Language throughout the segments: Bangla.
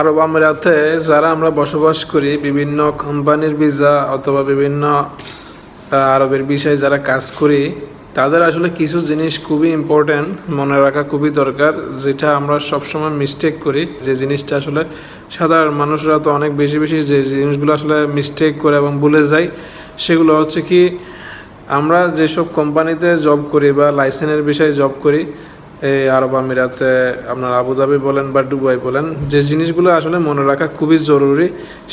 আরব আমিরাতে যারা আমরা বসবাস করি, বিভিন্ন কোম্পানির ভিসা অথবা বিভিন্ন আরবের বিষয়ে যারা কাজ করি, তাদের আসলে কিছু জিনিস খুবই ইম্পর্ট্যান্ট মনে রাখা খুবই দরকার, যেটা আমরা সবসময় মিস্টেক করি। যে জিনিসটা আসলে সাধারণ মানুষরা তো অনেক বেশি বেশি যে জিনিসগুলো আসলে মিস্টেক করে এবং ভুলে যায়, সেগুলো হচ্ছে কি, আমরা যেসব কোম্পানিতে জব করি বা লাইসেন্সের বিষয়ে জব করি এই আরব আমিরাতে আপনার আবুধাবি বলেন বা দুবাই বলেন, যে জিনিসগুলো আসলে মনে রাখা খুবই জরুরি,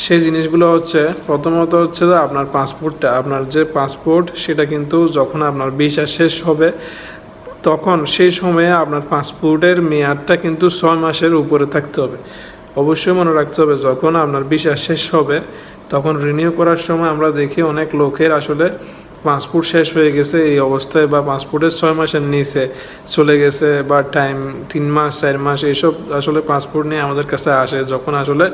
সেই জিনিসগুলো হচ্ছে, প্রথমত হচ্ছে যে আপনার পাসপোর্টটা, আপনার যে পাসপোর্ট, সেটা কিন্তু যখন আপনার ভিসা শেষ হবে, তখন সেই সময়ে আপনার পাসপোর্টের মেয়াদটা কিন্তু ছয় মাসের উপরে থাকতে হবে। অবশ্যই মনে রাখতে হবে, যখন আপনার ভিসা শেষ হবে, তখন রিনিউ করার সময় আমরা দেখি অনেক লোকের আসলে পাসপোর্ট শেষ হয়ে গেছে, এই অবস্থায় বা পাসপোর্টের ছয় মাসের নিচে চলে গেছে বা টাইম তিন মাস, চার মাস এইসব আসলে পাসপোর্ট নিয়ে আমাদের কাছে আসে। যখন আসলে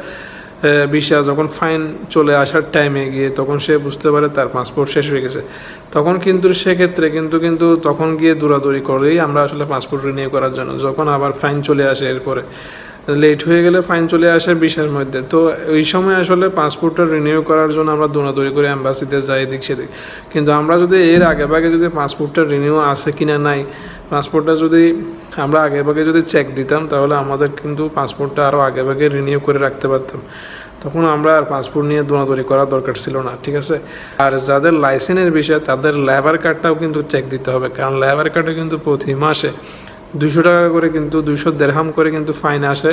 ভিসা যখন ফাইন চলে আসার টাইমে গিয়ে তখন সে বুঝতে পারে তার পাসপোর্ট শেষ হয়ে গেছে। তখন কিন্তু সেক্ষেত্রে কিন্তু কিন্তু তখন গিয়ে দৌড়াদৌড়ি করেই আমরা আসলে পাসপোর্ট রিনিউ করার জন্য, যখন আবার ফাইন চলে আসে এরপরে। লেট হয়ে গেলে ফাইন চলে আসে বিশের মধ্যে। তো ওই সময় আসলে পাসপোর্টটা রিনিউ করার জন্য আমরা দৌড়াদৌড়ি করে অ্যাম্বাসিতে যাই এদিক সেদিক। কিন্তু আমরা যদি এর আগে ভাগে যদি পাসপোর্টটা রিনিউ আছে কিনা নাই পাসপোর্টটা যদি আমরা আগে ভাগে যদি চেক দিতাম, তাহলে আমাদের কিন্তু পাসপোর্টটা আরও আগে ভাগে রিনিউ করে রাখতে পারতাম। তখন আমরা আর পাসপোর্ট নিয়ে দৌড়াদৌড়ি করার দরকার ছিল না, ঠিক আছে? আর যাদের লাইসেন্সের বিষয়ে, তাদের লেবার কার্ডটাও কিন্তু চেক দিতে হবে, কারণ লেবার কার্ডে কিন্তু প্রতি মাসে দুশো টাকা করে কিন্তু দুশো দেড়হাম করে কিন্তু ফাইন আসে।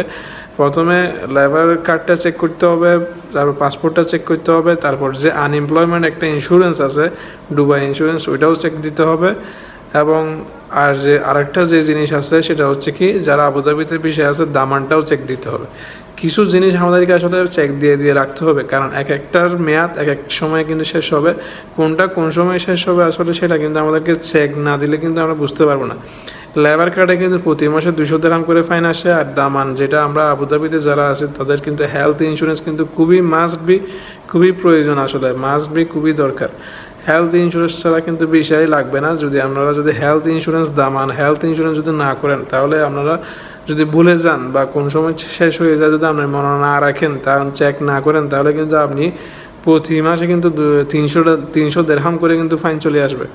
প্রথমে লেবার কার্ডটা চেক করতে হবে, তারপর পাসপোর্টটা চেক করতে হবে, তারপর যে আনএমপ্লয়মেন্ট একটা ইন্স্যুরেন্স আছে ডুবাই ইন্স্যুরেন্স ওইটাও চেক দিতে হবে। এবং আর যে আরেকটা যে জিনিস আছে সেটা হচ্ছে কি, যারা আবুধাবিতে বিষয় আছে, দামানটাও চেক দিতে হবে। কিছু জিনিস আমাদেরকে আসলে চেক দিয়ে দিয়ে রাখতে হবে, কারণ এক একটার মেয়াদ, এক এক সময় কিন্তু শেষ হবে। কোনটা কোন সময় শেষ হবে আসলে সেটা কিন্তু আমাদেরকে চেক না দিলে কিন্তু আমরা বুঝতে পারব না। লেবার কার্ডে কিন্তু প্রতি মাসে দুশো দেরাম করে ফাইন আসে, আর দামান যেটা আমরা আবুধাবিতে যারা আছে, তাদের কিন্তু হেলথ ইন্স্যুরেন্স কিন্তু খুবই মাস্ট বি খুবই প্রয়োজন আসলে মাস্ট বি খুবই দরকার। হেলথ ইন্স্যুরেন্স ছাড়া কিন্তু বিষয় লাগবে না। যদি আপনারা যদি হেলথ ইন্স্যুরেন্স দামান হেলথ ইন্স্যুরেন্স যদি না করেন, তাহলে আপনারা যদি ভুলে যান বা কোন সময় শেষ হয়ে যায় যদি আপনি মনে না রাখেন তা চেক না করেন, তাহলে কিন্তু আপনি প্রতি মাসে কিন্তু তিনশো তিনশো দেড়হাম করে কিন্তু ফাইন চলে আসবে।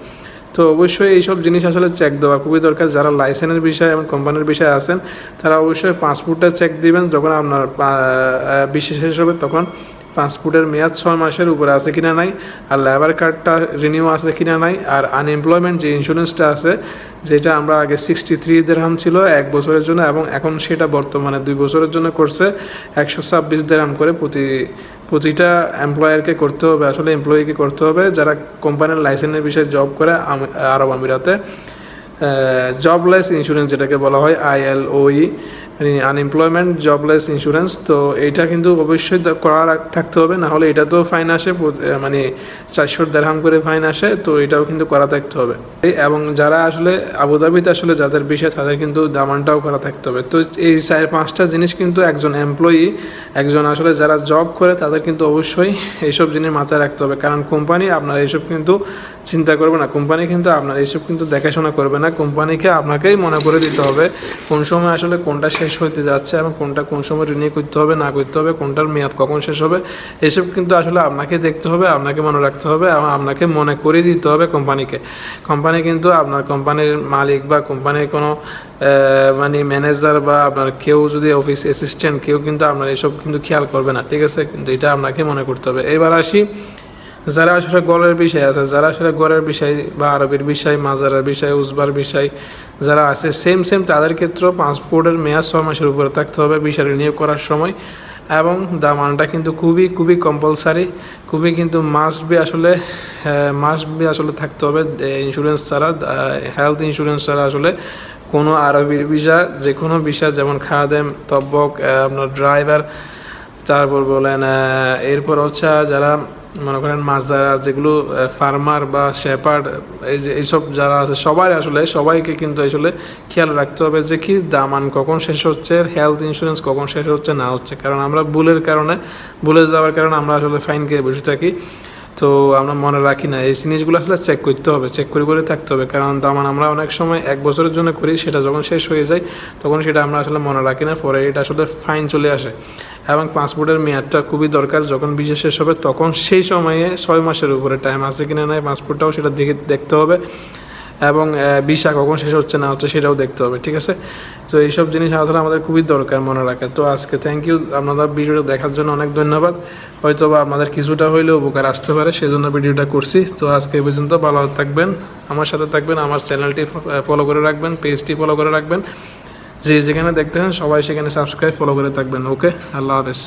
তো অবশ্যই এইসব জিনিস আসলে চেক দেওয়া খুবই দরকার। যারা লাইসেন্সের বিষয় এবং কোম্পানির বিষয়ে আছেন, তারা অবশ্যই পাসপোর্টটা চেক দিবেন। যখন আপনার বিশেষ শেষ হবে তখন পাসপোর্টের মেয়াদ ছয় মাসের উপরে আছে কিনা নাই, আর লেবার কার্ডটা রিনিউ আছে কিনা নাই, আর আনএমপ্লয়মেন্ট যে ইন্স্যুরেন্সটা আছে, যেটা আমরা আগে সিক্সটি থ্রি দেড়হাম ছিল, এক বছরের জন্য, এবং এখন সেটা বর্তমানে দুই বছরের জন্য করছে, একশো ছাব্বিশ দেড়হাম করে প্রতি, প্রতিটা এমপ্লয়ারকে করতে হবে, আসলে এমপ্লয়িকে করতে হবে, যারা কোম্পানির লাইসেন্সের বিষয়ে জব করে আরব আমিরাতে জবলেস ইন্স্যুরেন্স যেটাকে বলা হয় আইএলওই আনএমপ্লয়মেন্ট জবলেস ইন্স্যুরেন্স তো এইটা কিন্তু অবশ্যই করা থাকতে হবে। না হলে এটা তো ফাইন আসে মানে চারশো দেড়হাম করে ফাইন আসে, তো এটাও কিন্তু করা থাকতে হবে। এবং যারা আসলে আবুধাবিতে আসলে যাদের বিষয়, তাদের কিন্তু দামানটাও করা থাকতে হবে। তো এই চার পাঁচটা জিনিস কিন্তু একজন এমপ্লয়ি একজন আসলে যারা জব করে, তাদের কিন্তু অবশ্যই এইসব জিনিস মাথায় রাখতে হবে। কারণ কোম্পানি আপনার এইসব কিন্তু চিন্তা করবে না। কোম্পানি কিন্তু আপনার এইসব কিন্তু দেখাশোনা করবে না। কোম্পানিকে আপনাকেই মনে করে দিতে হবে কোন সময় আসলে কোনটা শেষ হতে যাচ্ছে এবং কোনটা কোন সময় রিনিউ করতে হবে, না করতে হবে, কোনটার মেয়াদ কখন শেষ হবে, এসব কিন্তু আসলে আপনাকে দেখতে হবে, আপনাকে মনে রাখতে হবে এবং আপনাকে মনে করে দিতে হবে কোম্পানিকে কোম্পানি কিন্তু আপনার কোম্পানির মালিক বা কোম্পানির কোনো মানে ম্যানেজার বা আপনার কেউ যদি অফিস অ্যাসিস্ট্যান্ট কেউ কিন্তু আপনার এসব কিন্তু খেয়াল করবে না, ঠিক আছে? কিন্তু এটা আপনাকে মনে করতে হবে। এবার আসি যারা আসলে গড়ের বিষয় আছে, যারা আসলে গড়ের বিষয় বা আরবির বিষয়, মাজারের বিষয়, উজবার বিষয় যারা আছে সেম সেম তাদের ক্ষেত্রেও পাসপোর্টের মেয়াদ ছয় মাসের উপরে থাকতে হবে বিষয় রিনিউ করার সময়। এবং দামানটা কিন্তু খুবই খুবই কম্পালসারি খুবই কিন্তু মাস্ট বি আসলে মাস্ট বি আসলে থাকতে হবে। ইন্স্যুরেন্স ছাড়া হেলথ ইন্স্যুরেন্স ছাড়া আসলে কোনো আরবির ভিসা যে কোনো ভিসা যেমন খাদেম তব্বক আপনার ড্রাইভার তারপর বলেন এরপর হচ্ছে যারা মনে করেন মাছ যারা, যেগুলো ফার্মার বা শেপার্ড এই যে এইসব যারা আছে, সবাই আসলে, সবাইকে কিন্তু আসলে খেয়াল রাখতে হবে যে কি দামান কখন শেষ হচ্ছে হেলথ ইন্স্যুরেন্স কখন শেষ হচ্ছে, না হচ্ছে। কারণ আমরা ভুলের কারণে, ভুলে যাওয়ার কারণে আমরা আসলে ফাইন খেয়ে বসে থাকি। তো আমরা মনে রাখি না, এই জিনিসগুলো আসলে চেক করতে হবে চেক করে করে থাকতে হবে। কারণ দামান আমরা অনেক সময় এক বছরের জন্য করি, সেটা যখন শেষ হয়ে যায়, তখন সেটা আমরা আসলে মনে রাখি না, পরে এটা আসলে ফাইন চলে আসে। এবং পাসপোর্টের মেয়াদটা খুবই দরকার। যখন বিশেষ শেষ হবে, তখন সেই সময়ে ছয় মাসের উপরে টাইম আছে কিনা নাই পাসপোর্টটাও সেটা দেখে দেখতে হবে। এবং ভিসা কখন শেষ হচ্ছে না হচ্ছে সেটাও দেখতে হবে, ঠিক আছে? তো এইসব জিনিস আসলে আমাদের খুবই দরকার মনে রাখা। তো আজকে থ্যাংক ইউ আপনাদের ভিডিওটা দেখার জন্য অনেক ধন্যবাদ। হয়তো বা আপনাদের কিছুটা হইলেও উপকার আসতে পারে সেই জন্য ভিডিওটা করছি। তো আজকে এই পর্যন্ত ভালো থাকবেন। আমার সাথে থাকবেন, আমার চ্যানেলটি ফলো করে রাখবেন পেজটি ফলো করে রাখবেন। যে যেখানে দেখতে সবাই সেখানে সাবস্ক্রাইব ফলো করে থাকবেন ওকে আল্লাহ হাফেজ।